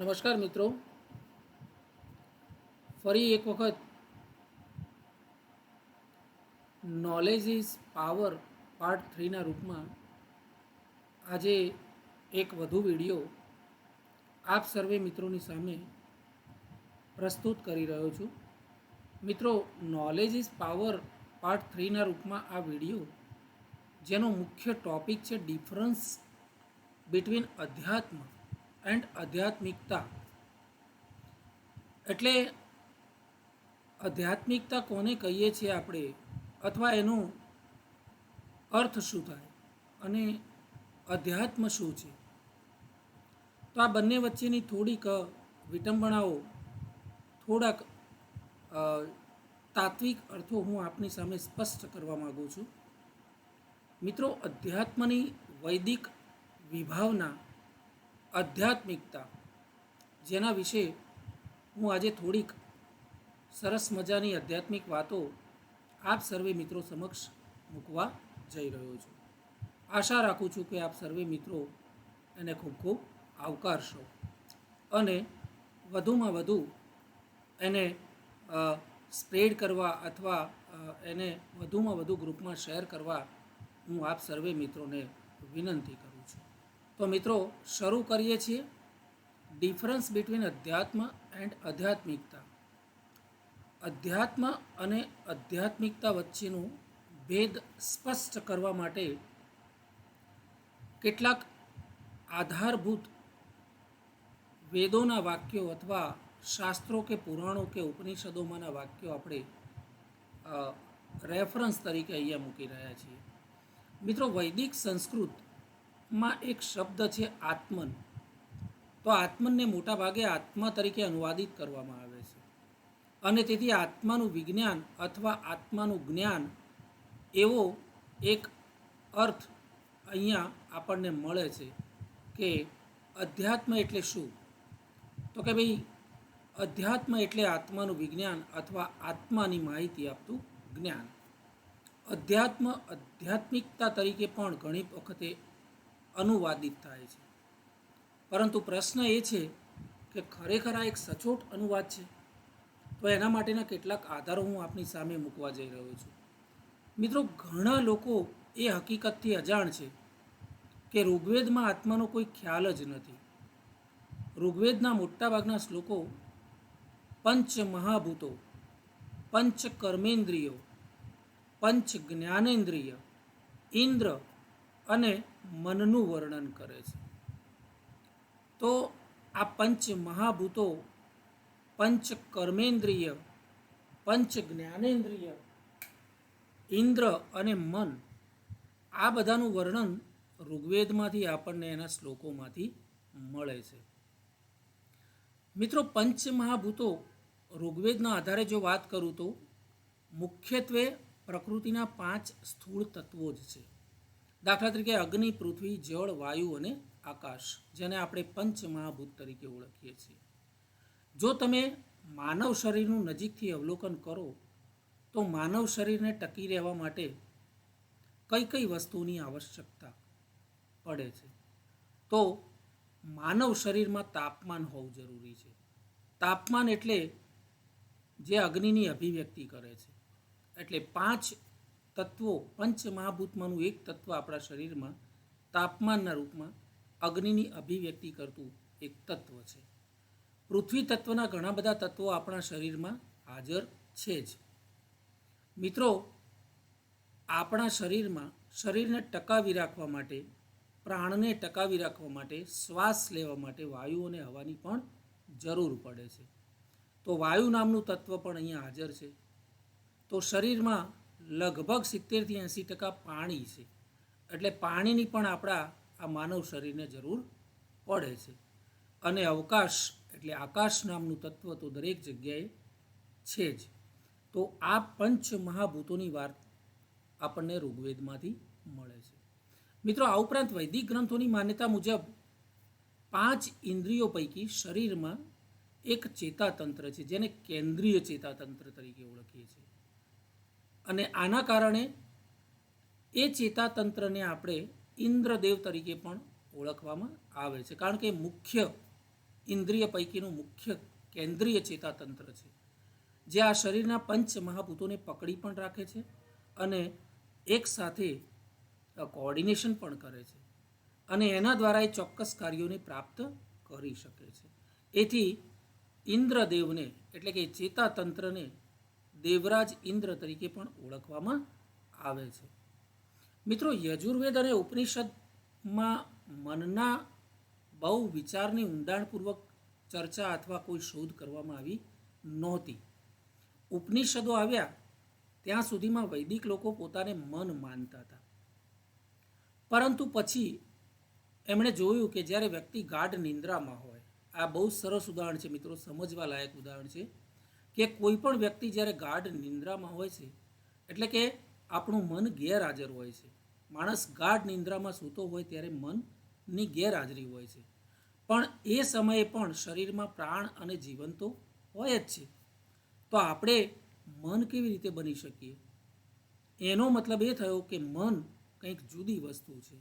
નમસ્કાર મિત્રો. ફરી એક વખત નોલેજ ઇઝ પાવર પાર્ટ થ્રીના રૂપમાં આજે એક વધુ વીડિયો આપ સર્વે મિત્રોની સામે પ્રસ્તુત કરી રહ્યો છું. મિત્રો નોલેજ ઇઝ પાવર પાર્ટ થ્રીના રૂપમાં આ વીડિયો જેનો મુખ્ય ટોપિક છે ડિફરન્સ બિટવીન અધ્યાત્મ એન્ડ આધ્યાત્મિકતા એટલે આધ્યાત્મિકતા કોને કહીએ છીએ આપણે? અથવા એનો અર્થ શું થાય? અને અધ્યાત્મ શું છે? તો આ બંને વચ્ચેની થોડીક વિટંબણાઓ, થોડાક તાત્વિક અર્થો હું આપની સામે સ્પષ્ટ કરવા માગું છું. મિત્રો, અધ્યાત્મની વૈદિક વિભાવના આધ્યાત્મિકતા, જેના વિશે હું આજે થોડીક સરસ મજાની આધ્યાત્મિક વાતો આપ સર્વે મિત્રો સમક્ષ મૂકવા જઈ રહ્યો છું. આશા રાખું છું કે આપ સર્વે મિત્રો એને ખૂબ ખૂબ આવકારશો અને વધુમાં વધુ એને સ્પ્રેડ કરવા અથવા એને વધુમાં વધુ ગ્રુપમાં શેર કરવા હું આપ સર્વે મિત્રોને વિનંતી કરું તો મિત્રો, શરૂ કરીએ છીએ. ડિફરન્સ બિટવીન અધ્યાત્મ એન્ડ આધ્યાત્મિકતા અધ્યાત્મ અને આધ્યાત્મિકતા વચ્ચેનું ભેદ સ્પષ્ટ કરવા માટે કેટલાક આધારભૂત વેદોના વાક્યો અથવા શાસ્ત્રો કે પુરાણો કે ઉપનિષદોમાંના વાક્યો આપણે રેફરન્સ તરીકે અહીંયા મૂકી રહ્યા છીએ. મિત્રો, વૈદિક સંસ્કૃતમાં એક શબ્દ છે આત્મન. તો આત્મનને મોટા ભાગે આત્મા તરીકે અનુવાદિત કરવામાં આવે છે. અને તેથી આત્માનું વિજ્ઞાન અથવા આત્માનું જ્ઞાન એવો એક અર્થ અહીંયા આપણને મળે છે કે અધ્યાત્મ એટલે શું? તો કે ભાઈ, અધ્યાત્મ એટલે આત્માનું વિજ્ઞાન અથવા આત્માની માહિતી આપતું જ્ઞાન. અધ્યાત્મ આધ્યાત્મિકતા તરીકે પણ ઘણી વખતે અનુવાદિત થાય છે. પરંતુ પ્રશ્ન એ છે કે ખરેખર આ એક સચોટ અનુવાદ છે? તો એના માટેના કેટલાક આધારો હું આપની સામે મૂકવા જઈ રહ્યો છું. મિત્રો, ઘણા લોકો એ હકીકતથી અજાણ છે કે ઋગ્વેદમાં આત્માનો કોઈ ખ્યાલ જ નથી. ઋગ્વેદના મોટાભાગના શ્લોકો પંચ મહાભૂતો પંચ કર્મેન્દ્રિયો પંચ જ્ઞાનેન્દ્રિય ઇન્દ્ર અને મનનું વર્ણન કરે છે. તો આ પંચ મહાભૂતો, પંચ કર્મેન્દ્રિય, પંચ જ્ઞાનેન્દ્રિય, ઇન્દ્ર અને મન આ બધાનું વર્ણન ઋગ્વેદમાંથી આપણને એના શ્લોકોમાંથી મળે છે. મિત્રો, પંચ મહાભૂતો ઋગ્વેદના આધારે જો વાત કરું તો મુખ્યત્વે પ્રકૃતિના પાંચ સ્થૂળ તત્વો જ છે. દાખલા તરીકે અગ્નિ, પૃથ્વી, જળ, વાયુ અને આકાશ, જેને આપણે પંચ મહાભૂત તરીકે ઓળખીએ છીએ. જો તમે માનવ શરીરનું નજીકથી અવલોકન કરો, તો માનવ શરીરને ટકી રહેવા માટે કઈ કઈ વસ્તુની આવશ્યકતા પડે છે? તો માનવ શરીરમાં તાપમાન હોવું જરૂરી છે. તાપમાન એટલે જે અગ્નિની અભિવ્યક્તિ કરે છે. એટલે પાંચ તત્વો પંચ મહાભૂતમાંનું એક તત્વ આપણા શરીરમાં તાપમાનના રૂપમાં અગ્નિની અભિવ્યક્તિ કરતું એક તત્વ છે. પૃથ્વી તત્વના ઘણા બધા તત્વો આપણા શરીરમાં હાજર છે જ. મિત્રો, આપણા શરીરમાં શરીરને ટકાવી રાખવા માટે, પ્રાણને ટકાવી રાખવા માટે શ્વાસ લેવા માટે વાયુ અને હવાની પણ જરૂર પડે છે. તો વાયુ નામનું તત્વ પણ અહીંયા હાજર છે. તો શરીરમાં લગભગ સિત્તેરથી એંસી ટકા પાણી છે. એટલે પાણીની પણ આપણા આ માનવ શરીરને જરૂર પડે છે. અને અવકાશ એટલે આકાશ નામનું તત્વ તો દરેક જગ્યાએ છે જ. તો આ પંચ મહાભૂતોની વાત આપણને ઋગ્વેદમાંથી મળે છે. મિત્રો, આ ઉપરાંત વૈદિક ગ્રંથોની માન્યતા મુજબ પાંચ ઇન્દ્રિયો પૈકી શરીરમાં એક ચેતાતંત્ર છે, જેને કેન્દ્રીય ચેતાતંત્ર તરીકે ઓળખીએ છીએ. અને આના કારણે એ ચેતાતંત્રને આપણે ઇન્દ્રદેવ તરીકે પણ ઓળખવામાં આવે છે. કારણ કે મુખ્ય ઇન્દ્રિય પૈકીનું મુખ્ય કેન્દ્રીય ચેતાતંત્ર છે. જે આ શરીરના પંચ મહાભૂતોને પકડી પણ રાખે છે અને એક સાથે કોઓર્ડિનેશન પણ કરે છે. અને એના દ્વારા એ ચોક્કસ કાર્યોને પ્રાપ્ત કરી શકે છે. એથી ઇન્દ્રદેવને, એટલે કે ચેતાતંત્રને દેવરાજ ઇન્દ્ર તરીકે પણ ઓળખવામાં આવે છે. મિત્રો, યજુર્વેદ અને ઉપનિષદમાં મનના બહુ વિચારની ઊંડાણપૂર્વક ચર્ચા અથવા કોઈ શોધ કરવામાં આવી નહોતી. ઉપનિષદો આવ્યા ત્યાં સુધીમાં વૈદિક લોકો પોતાને મન માનતા હતા. પરંતુ પછી એમણે જોયું કે જ્યારે વ્યક્તિ ગાઢ નિંદ્રામાં હોય, આ બહુ સરસ ઉદાહરણ છે મિત્રો, સમજવા લાયક ઉદાહરણ છે. કે કોઈ પણ વ્યક્તિ જ્યારે ગાઢ નિંદ્રામાં હોય છે, એટલે કે આપણું મન ગેરહાજર હોય છે. માણસ ગાઢ નિંદ્રામાં સૂતો હોય ત્યારે મનની ગેરહાજરી હોય છે. પણ એ સમયે પણ શરીરમાં પ્રાણ અને જીવન તો હોય જ છે. તો આપણે મન કેવી રીતે બની શકીએ? એનો મતલબ એ થયો કે મન કંઈક જુદી વસ્તુ છે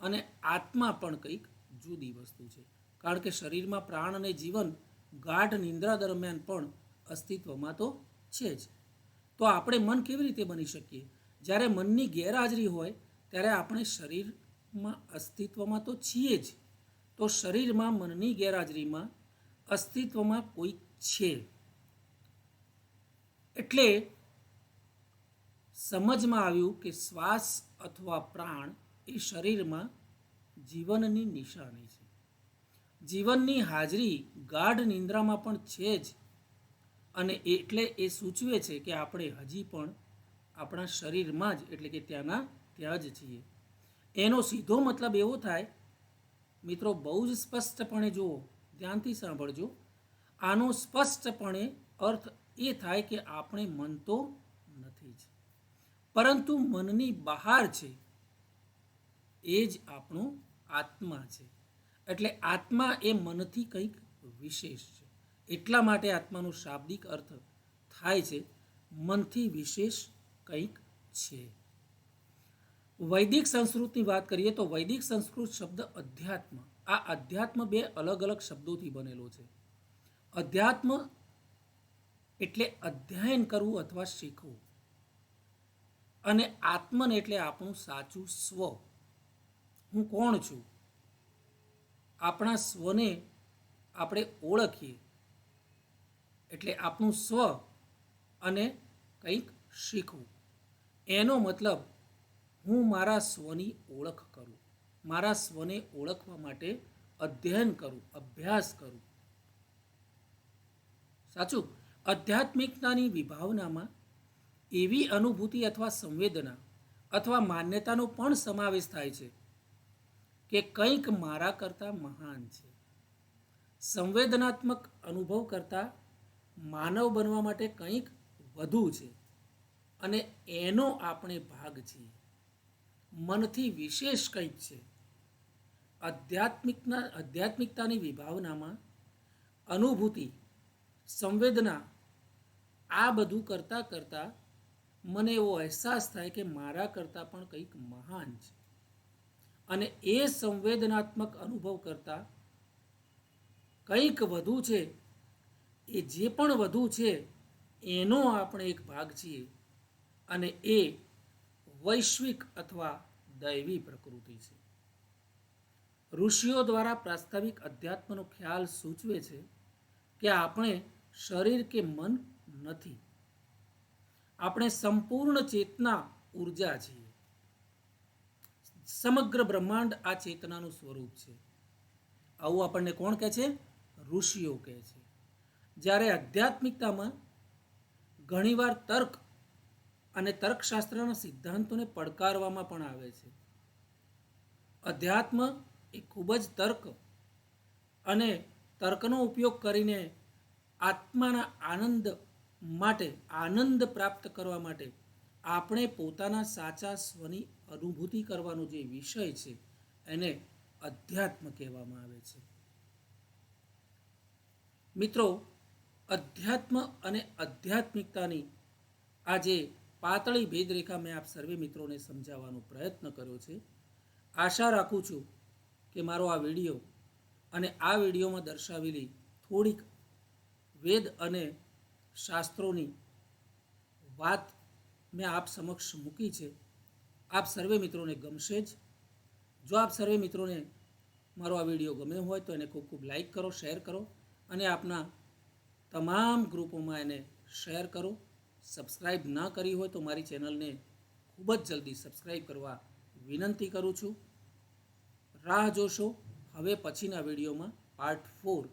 અને આત્મા પણ કંઈક જુદી વસ્તુ છે. કારણ કે શરીરમાં પ્રાણ અને જીવન ગાઢ નિંદ્રા દરમિયાન પણ અસ્તિત્વમાં તો છે જ. તો આપણે મન કેવી રીતે બની શકીએ? જ્યારે મનની ગેરહાજરી હોય, ત્યારે આપણે શરીરમાં અસ્તિત્વમાં તો છીએ જ. તો શરીરમાં મનની ગેરહાજરીમાં અસ્તિત્વમાં કોઈ છે? એટલે સમજમાં આવ્યું કે શ્વાસ અથવા પ્રાણ એ શરીરમાં જીવનની નિશાની છે. જીવનની હાજરી ગાઢ નિંદ્રામાં પણ છે જ. અને એટલે એ સૂચવે છે કે આપણે હજી પણ આપણા શરીરમાં જ, એટલે કે ત્યાંના, ત્યાં જ છીએ. એનો સીધો મતલબ એવો થાય, મિત્રો, બહુ જ સ્પષ્ટપણે જુઓ, ધ્યાનથી સાંભળજો. આનો સ્પષ્ટપણે અર્થ એ થાય કે આપણે મન તો નથી જ. પરંતુ મનની બહાર છે, એ જ આપણો આત્મા છે. એટલે આત્મા એ મનથી કંઈક વિશેષ છે. એટલા માટે આત્માનો શાબ્દિક અર્થ થાય છે, મનથી વિશેષ કંઈક છે. વૈદિક સંસ્કૃતની વાત કરીએ તો વૈદિક સંસ્કૃત શબ્દ અધ્યાત્મ. આ અધ્યાત્મ બે અલગ અલગ શબ્દોથી બનેલો છે. અધ્યાત્મ એટલે અધ્યયન કરવું અથવા શીખવું. અને આત્મન એટલે આપણું સાચું સ્વ. હું કોણ છું? આપણા સ્વને આપણે ઓળખીએ. એટલે આપણું સ્વ અને કંઈક શીખવું. એનો મતલબ હું મારા સ્વની ઓળખ કરું. મારા સ્વને ઓળખવા માટે અધ્યયન કરું, અભ્યાસ કરું. સાચું? આધ્યાત્મિકતાની વિભાવનામાં એવી અનુભૂતિ અથવા સંવેદના અથવા માન્યતાનો પણ સમાવેશ થાય છે કે કંઈક મારા કરતાં મહાન છે. સંવેદનાત્મક અનુભવ કરતાં માનવ બનવા માટે કંઈક વધુ છે અને એનો આપણે ભાગ છીએ. મનથી વિશેષ કંઈક છે. આધ્યાત્મિકના, આધ્યાત્મિકતાની વિભાવનામાં અનુભૂતિ, સંવેદના, આ બધું કરતાં કરતાં મને એવો અહેસાસ થાય કે મારા કરતાં પણ કંઈક મહાન છે. અને એ સંવેદનાત્મક અનુભવ કરતાં કંઈક વધુ છે એ જે પણ વધુ છે, એનો આપણે એક ભાગ છીએ અને એ વૈશ્વિક અથવા દૈવી પ્રકૃતિ છે. ઋષિઓ દ્વારા પ્રાસ્તાવિક અધ્યાત્મનો ખ્યાલ સૂચવે છે કે આપણે શરીર કે મન નથી. આપણે સંપૂર્ણ ચેતના ઊર્જા છીએ. સમગ્ર બ્રહ્માંડ આ ચેતનાનું સ્વરૂપ છે. આવું આપણને કોણ કહે છે? ઋષિઓ કહે છે. જ્યારે આધ્યાત્મિકતામાં ઘણીવાર તર્ક અને તર્કશાસ્ત્રના સિદ્ધાંતોને પડકારવામાં પણ આવે છે. અધ્યાત્મ એ ખૂબ જ તર્ક અને તર્કનો ઉપયોગ કરીને આત્માના આનંદ માટે, આનંદ પ્રાપ્ત કરવા માટે આપણે પોતાના સાચા સ્વની અનુભૂતિ કરવાનો જે વિષય છે એને અધ્યાત્મ કહેવામાં આવે છે. મિત્રો અધ્યાત્મ અને આધ્યાત્મિકતાની આજે પાતળી ભેદરેખા મેં આપ સર્વે મિત્રોને સમજાવવાનો પ્રયત્ન કર્યો છે. આશા રાખું છું કે મારો આ વીડિયો અને આ વિડીયોમાં દર્શાવેલી થોડીક વેદ અને શાસ્ત્રોની વાત મેં આપ સમક્ષ મૂકી છે. આપ સર્વે મિત્રોને ગમશે જ. જો આપ સર્વે મિત્રોને મારો આ વીડિયો ગમ્યો હોય તો એને ખૂબ ખૂબ લાઈક કરો, શેર કરો અને આપના તમામ ગ્રુપોમાં એને શેર કરો. સબસ્ક્રાઈબ ન કરી હોય તો મારી ચેનલને ખૂબ જ જલ્દી સબસ્ક્રાઈબ કરવા વિનંતી કરું છું. રાહ જોશો. હવે પછીના વિડીયોમાં પાર્ટ ફોર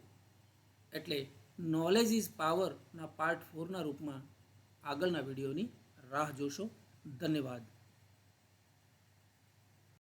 એટલે નોલેજ ઇઝ પાવરના પાર્ટ ફોરના રૂપમાં આગળના વિડીયોની રાહ જોશો. ધન્યવાદ.